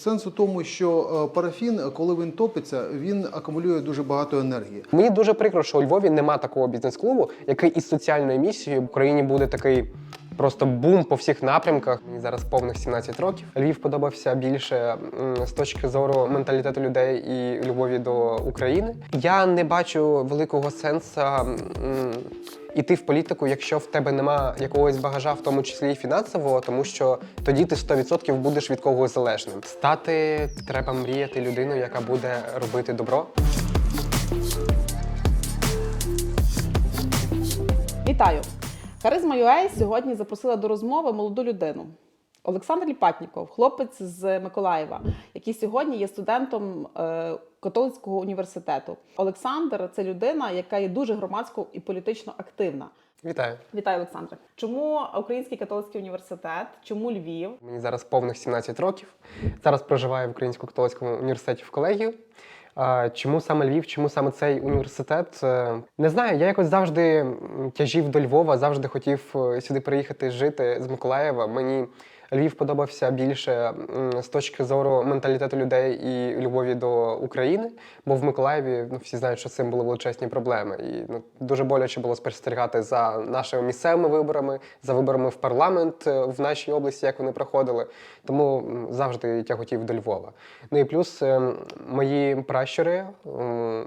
Сенс у тому, що е, парафін, коли він топиться, він акумулює дуже багато енергії. Мені дуже прикро, що у Львові нема такого бізнес-клубу, який із соціальною місією в Україні буде такий просто бум по всіх напрямках. Мені зараз повних 17 років. Львів подобався більше з точки зору менталітету людей і любові до України. Я не бачу великого сенсу. Іти в політику, якщо в тебе нема якогось багажа, в тому числі і фінансового, тому що тоді ти 100% будеш від когось залежним. Стати треба мріяти людиною, яка буде робити добро. Вітаю! Харизма UA сьогодні запросила до розмови молоду людину. Олександр Ліпатніков, хлопець з Миколаєва, який сьогодні є студентом е, католицького університету. Олександр це людина, яка є дуже громадсько і політично активна. Вітаю! Вітаю, Олександре. Чому Український католицький університет? Чому Львів? Мені зараз повних 17 років. Зараз проживаю в Українському католицькому університеті в колегію. Чому саме Львів, чому саме цей університет? Е, Не знаю, я якось завжди тяжів до Львова, завжди хотів е, сюди приїхати жити з Миколаєва. Мені Львів подобався більше з точки зору менталітету людей і любові до України. Бо в Миколаєві ну, всі знають, що з цим були величезні проблеми. І ну, дуже боляче було спостерігати за нашими місцевими виборами, за виборами в парламент е, в нашій області, як вони проходили. Тому завжди я хотів до Львова. Ну і плюс е, мої пращури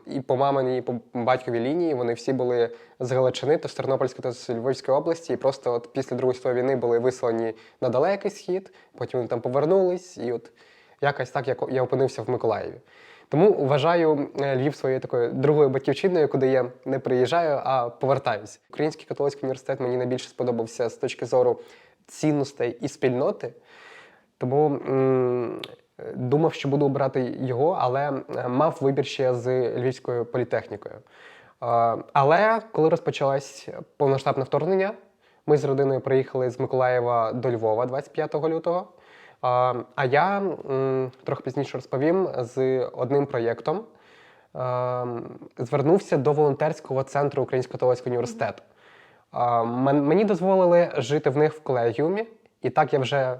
і по маминій, і по батьковій лінії вони всі були з Галичини, то з Тернопільської та з Львівської області. І просто от після Другої світової війни були вислані на далекий схід, потім вони там повернулись, і от якось так я, опинився в Миколаєві. Тому вважаю е, Львів своєю такою другою батьківщиною, куди я не приїжджаю, а повертаюся. Український католицький університет мені найбільше сподобався з точки зору цінностей і спільноти. Тому м, думав, що буду обирати його, але е, мав вибір ще з Львівською політехнікою. Е, Але коли розпочалось повноштабне вторгнення, ми з родиною приїхали з Миколаєва до Львова 25 лютого. А я трохи пізніше розповім з одним проєктом. Звернувся до волонтерського центру Українського католицького університету. Мені дозволили жити в них в колегіумі, і так я вже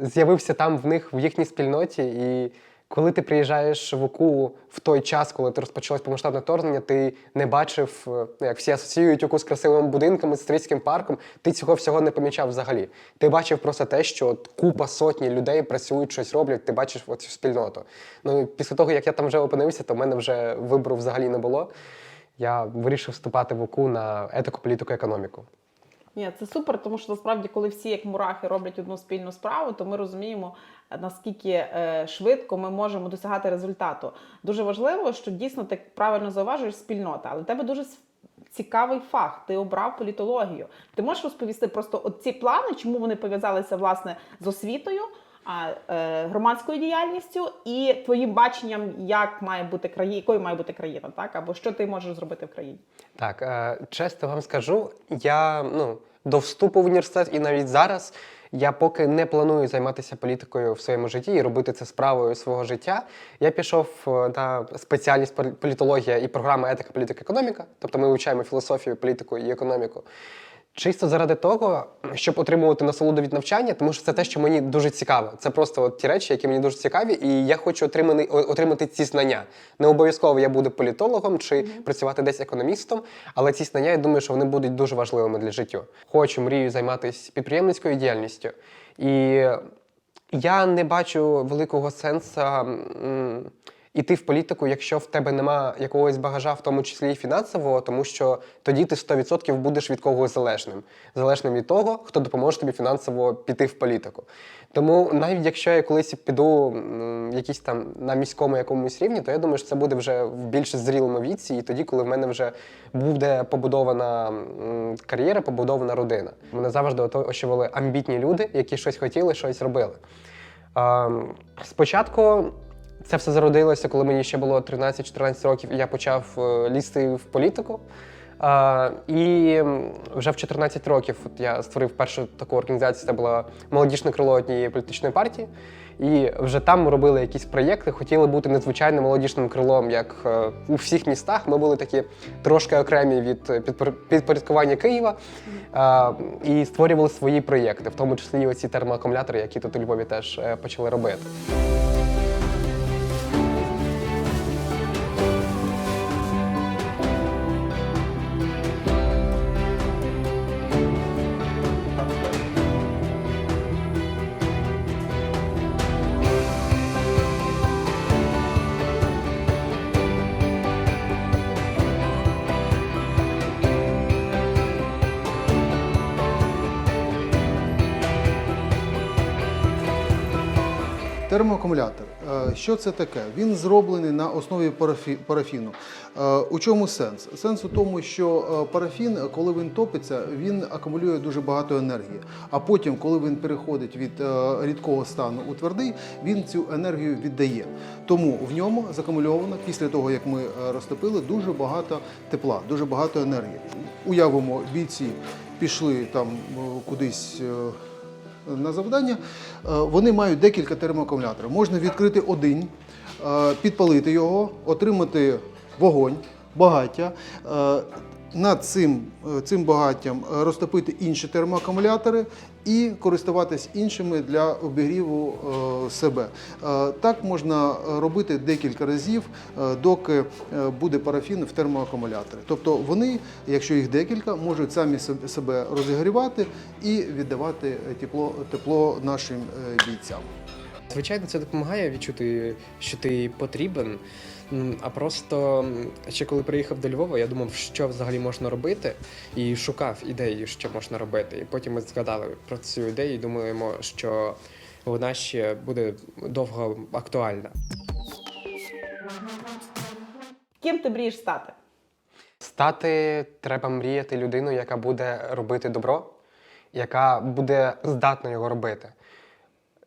з'явився там в них в їхній спільноті. І коли ти приїжджаєш в ОКУ в той час, коли ти розпочалось повноштабне вторгнення, ти не бачив, е, ну, як всі асоціюють ОКУ з красивими будинками, з стрільським парком. Ти цього всього не помічав взагалі. Ти бачив просто те, що от купа сотні людей працюють, щось роблять. Ти бачиш оцю спільноту. Ну після того, як я там вже опинився, то в мене вже вибору взагалі не було. Я вирішив вступати в ОКУ на етику, політику, економіку. Ні, це супер, тому що насправді, коли всі як мурахи роблять одну спільну справу, то ми розуміємо, наскільки е, швидко ми можемо досягати результату. Дуже важливо, що дійсно ти правильно зауважуєш спільнота, але тебе дуже цікавий фах. Ти обрав політологію. Ти можеш розповісти просто от ці плани, чому вони пов'язалися власне з освітою, а, е, громадською діяльністю і твоїм баченням, як має бути країна, якою має бути країна, так або що ти можеш зробити в країні. Так, е, чесно вам скажу, я ну, до вступу в університет і навіть зараз я поки не планую займатися політикою в своєму житті і робити це справою свого життя. Я пішов е, на спеціальність полі- політологія і програма етика, політика, економіка. Тобто ми вивчаємо філософію, політику і економіку. Чисто заради того, щоб отримувати насолоду від навчання, тому що це те, що мені дуже цікаво. Це просто от ті речі, які мені дуже цікаві, і я хочу отримати, отримати ці знання. Не обов'язково я буду політологом чи працювати десь економістом, але ці знання, я думаю, що вони будуть дуже важливими для життя. Хочу, мрію займатися підприємницькою діяльністю. І я не бачу великого сенсу іти в політику, якщо в тебе нема якогось багажа, в тому числі і фінансового, тому що тоді ти 100% будеш від когось залежним. Залежним від того, хто допоможе тобі фінансово піти в політику. Тому навіть якщо я колись піду якісь там на міському якомусь рівні, то я думаю, що це буде вже в більш зрілому віці, і тоді, коли в мене вже буде побудована кар'єра, побудована родина. Мене завжди оточували амбітні люди, які щось хотіли, щось робили. Спочатку це все зародилося, коли мені ще було 13-14 років, і я почав е, лізти в політику. Е, І вже в 14 років от я створив першу таку організацію, це була молодіжне крило однієї політичної партії. І вже там ми робили якісь проєкти, хотіли бути незвичайним молодіжним крилом, як е, у всіх містах. Ми були такі трошки окремі від підпорядкування Києва е, і створювали свої проєкти, в тому числі і оці термоакумулятори, які тут у Львові теж е, почали робити. Термоакумулятор. Е, Що це таке? Він зроблений на основі парафі- парафіну. Е, У чому сенс? Сенс у тому, що е, парафін, коли він топиться, він акумулює дуже багато енергії. А потім, коли він переходить від рідкого стану у твердий, він цю енергію віддає. Тому в ньому закумульовано після того, як ми розтопили, дуже багато тепла, дуже багато енергії. Уявимо, бійці пішли там кудись. Е, на завдання, е, вони мають декілька термоакумуляторів. Можна відкрити один, е, підпалити його, отримати вогонь, багаття. Над цим, е, цим багаттям е, розтопити інші термоакумулятори і користуватись іншими для обігріву е, себе. Так можна робити декілька разів, доки буде парафін в термоакумуляторі. Тобто вони, якщо їх декілька, можуть самі себе- розігрівати і віддавати тепло, тепло нашим бійцям. Звичайно, це допомагає відчути, що ти потрібен. А просто ще коли приїхав до Львова, я думав, що взагалі можна робити, і шукав ідеї, що можна робити. І потім ми згадали про цю ідею і думаємо, що вона ще буде довго актуальна. Ким ти мрієш стати? Стати треба мріяти людиною, яка буде робити добро, яка буде здатна його робити.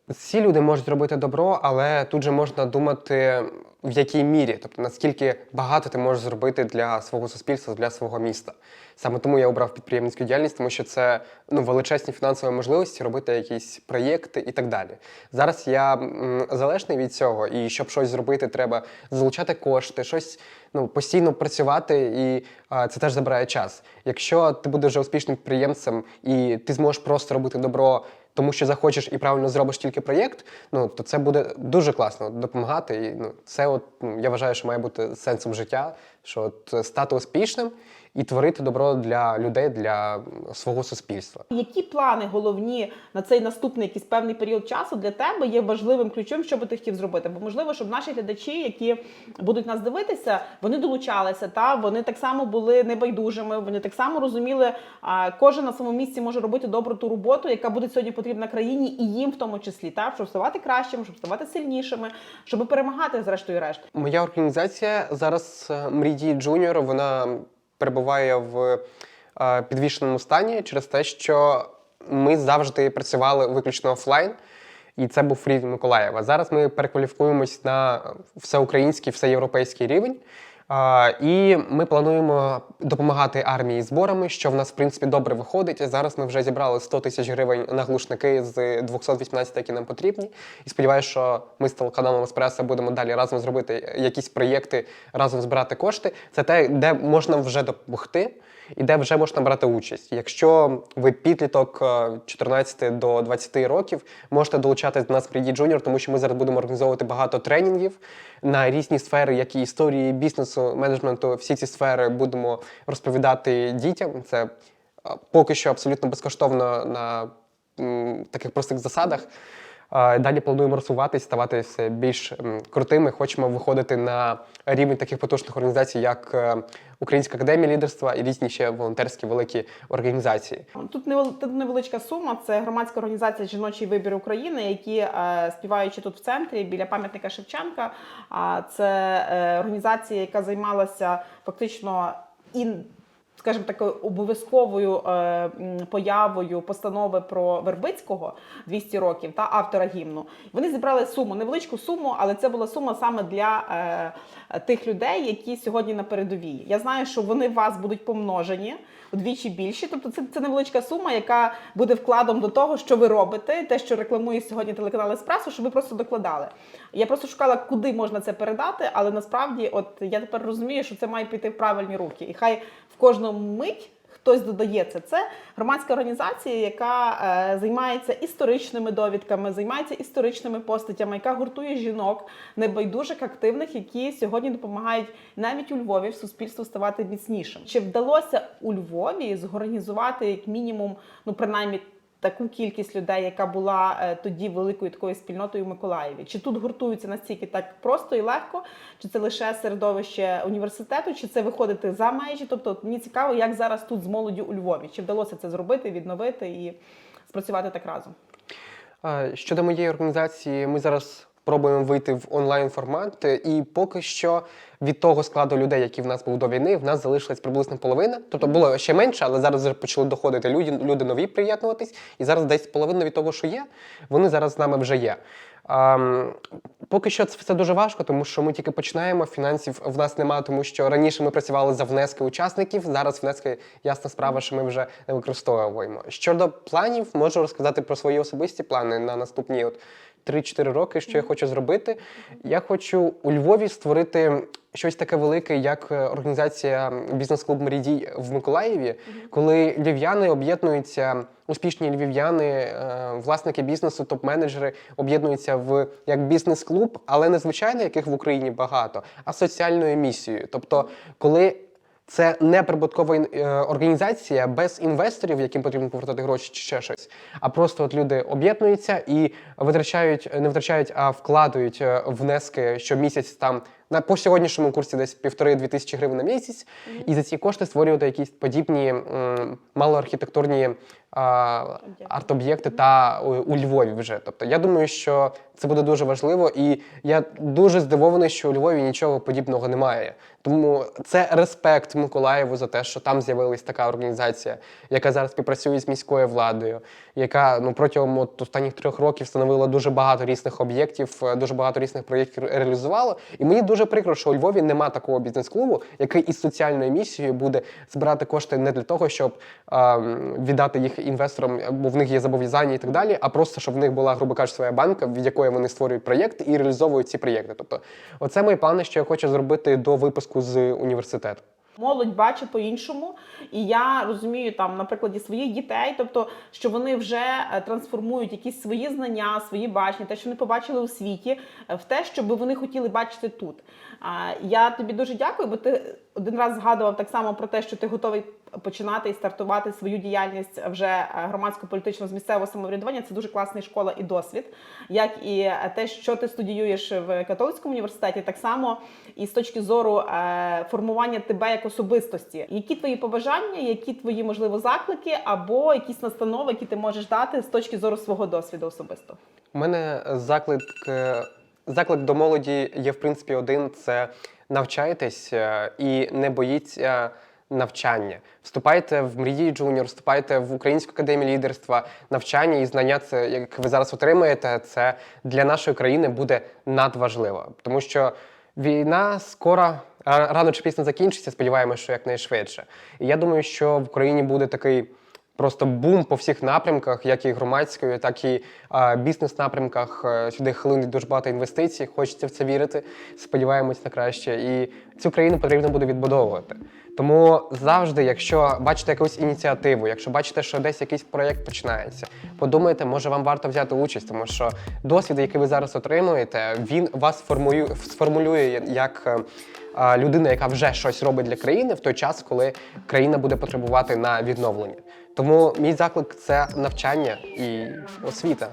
Всі люди можуть робити добро, але тут же можна думати, в якій мірі, тобто наскільки багато ти можеш зробити для свого суспільства, для свого міста. Саме тому я обрав підприємницьку діяльність, тому що це ну, величезні фінансові можливості робити якісь проєкти і так далі. Зараз я м, залежний від цього, і щоб щось зробити, треба залучати кошти, щось ну, постійно працювати, і а, це теж забирає час. Якщо ти будеш вже успішним підприємцем і ти зможеш просто робити добро. Тому що захочеш і правильно зробиш тільки проєкт, ну то це буде дуже класно допомагати. І ну, це, от ну, я вважаю, що має бути сенсом життя, що от стати успішним і творити добро для людей, для свого суспільства. Які плани головні на цей наступний якийсь певний період часу для тебе є важливим ключом, що би ти хотів зробити? Бо можливо, щоб наші глядачі, які будуть нас дивитися, вони долучалися, та вони так само були небайдужими. Вони так само розуміли, а кожен на своєму місці може робити добру ту роботу, яка буде сьогодні потрібна країні, і їм в тому числі, та щоб ставати кращими, щоб ставати сильнішими, щоб перемагати зрештою решт. Моя організація зараз е, Мрідій Джуніор, вона перебуває в е, підвішеному стані через те, що ми завжди працювали виключно офлайн. І це був рівень Миколаєва. Зараз ми перекваліфікуємось на всеукраїнський, всеєвропейський рівень. І ми плануємо допомагати армії зборами, що в нас в принципі добре виходить. Зараз ми вже зібрали 100 тисяч гривень на глушники з 218, які нам потрібні. І сподіваюся, що ми з телеканалом Еспресо будемо далі разом зробити якісь проєкти, разом збирати кошти. Це те, де можна вже допомогти. І де вже можна брати участь. Якщо ви підліток е, 14 до 20 років, можете долучатись до нас в Ріді Junior, тому що ми зараз будемо організовувати багато тренінгів на різні сфери, як і історії бізнесу, менеджменту. Всі ці сфери будемо розповідати дітям. Це е, поки що абсолютно безкоштовно на таких простих засадах. Далі плануємо розвиватись, ставати все більш крутими. Хочемо виходити на рівень таких потужних організацій, як е, Українська академія лідерства і різні ще волонтерські великі організації. Тут невеличка сума. Це громадська організація Жіночий вибір України, які е, співаючи тут в центрі біля пам'ятника Шевченка. А це е, організація, яка займалася фактично і скажімо такою обов'язковою е, появою постанови про Вербицького 200 років та автора гімну. Вони зібрали суму, невеличку суму, але це була сума саме для е, тих людей, які сьогодні на передовій. Я знаю, що вони вас будуть помножені вдвічі більші. Тобто це, це невеличка сума, яка буде вкладом до того, що ви робите, те, що рекламує сьогодні телеканал Еспресо, щоб ви просто докладали. Я просто шукала, куди можна це передати, але насправді, от я тепер розумію, що це має піти в правильні руки. І хай в кожному мить. Хтось додає це. Це громадська організація, яка е, займається історичними довідками, займається історичними постатями, яка гуртує жінок небайдужих, активних, які сьогодні допомагають навіть у Львові в суспільству ставати міцнішим. Чи вдалося у Львові зорганізувати як мінімум, ну принаймні. Таку кількість людей, яка була е, тоді великою такою спільнотою в Миколаєві, чи тут гуртуються настільки так просто і легко, чи це лише середовище університету, чи це виходити за межі? Тобто, мені цікаво, як зараз тут з молоддю у Львові, чи вдалося це зробити, відновити і спрацювати так разом? Щодо моєї організації, ми зараз пробуємо вийти в онлайн формат, е, і поки що від того складу людей, які в нас був до війни, в нас залишилась приблизно половина. Тобто було ще менше, але зараз вже почали доходити люди, люди нові приєднуватись. І зараз десь половина від того, що є, вони зараз з нами вже є. Ем, поки що це все дуже важко, тому що ми тільки починаємо. Фінансів в нас немає, тому що раніше ми працювали за внески учасників. Зараз внески ясна справа, що ми вже не використовуємо. Щодо планів, можу розказати про свої особисті плани на наступні от 3-4 роки, що я хочу зробити. Я хочу у Львові створити щось таке велике, як е, організація бізнес-клуб Мерідій в Миколаєві, коли львів'яни об'єднуються, успішні львів'яни, е, власники бізнесу, топ-менеджери об'єднуються в як бізнес-клуб, але не звичайно, яких в Україні багато, а соціальною місією. Тобто, коли це не прибуткова е, організація без інвесторів, яким потрібно повертати гроші чи ще щось. А просто от люди об'єднуються і витрачають, не витрачають, а вкладають е, внески щомісяць там на по сьогоднішньому курсі десь півтори-дві тисячі гривень на місяць, і за ці кошти створювати якісь подібні м, малоархітектурні а, арт-об'єкти та у, у Львові вже. Тобто я думаю, що це буде дуже важливо, і я дуже здивований, що у Львові нічого подібного немає. Тому це респект Миколаєву за те, що там з'явилась така організація, яка зараз співпрацює з міською владою, яка ну протягом от, останніх трьох років встановила дуже багато різних об'єктів, е, дуже багато різних проєктів реалізувала. І мені дуже прикро, що у Львові нема такого бізнес-клубу, який із соціальною місією буде збирати кошти не для того, щоб ем, віддати їх інвесторам, бо в них є зобов'язання і так далі, а просто щоб в них була, грубо кажучи, своя банка, від якої вони створюють проєкт і реалізовують ці проєкти. Тобто, оце мої плани, що я хочу зробити до випуску з університету. Молодь бачить по-іншому, і я розумію там на прикладі своїх дітей, тобто що вони вже е, трансформують якісь свої знання, свої бачення, те, що вони побачили у світі, е, в те, що би вони хотіли бачити тут. Я тобі дуже дякую, бо ти один раз згадував так само про те, що ти готовий починати і стартувати свою діяльність вже е, громадсько-політично з місцевого самоврядування. Це дуже класна школа і досвід, як і е, те, що ти студіюєш в католицькому університеті, так само і з точки зору е, формування тебе як особистості. Які твої побажання, які твої можливо заклики, або якісь настанови, які ти можеш дати з точки зору свого досвіду особисто? У мене заклик, заклик до молоді є в принципі один: це навчайтесь і не боїться навчання. Вступайте в мрії Джуніор, вступайте в Українську академію лідерства. Навчання і знання, це як ви зараз отримаєте, це для нашої країни буде надважливо, тому що. Війна скоро рано чи пізно закінчиться. Сподіваємося, що якнайшвидше. І я думаю, що в Україні буде такий просто бум по всіх напрямках, як і громадської, так і а, бізнес-напрямках. Е, Сюди хлинуть дуже багато інвестицій. Хочеться в це вірити. Сподіваємось на краще. І цю країну потрібно буде відбудовувати. Тому завжди, якщо бачите якусь ініціативу, якщо бачите, що десь якийсь проєкт починається, подумайте, може вам варто взяти участь, тому що досвід, який ви зараз отримуєте, він вас формує, сформулює як е, людина, яка вже щось робить для країни в той час, коли країна буде потребувати на відновлення. Тому мій заклик це навчання і освіта.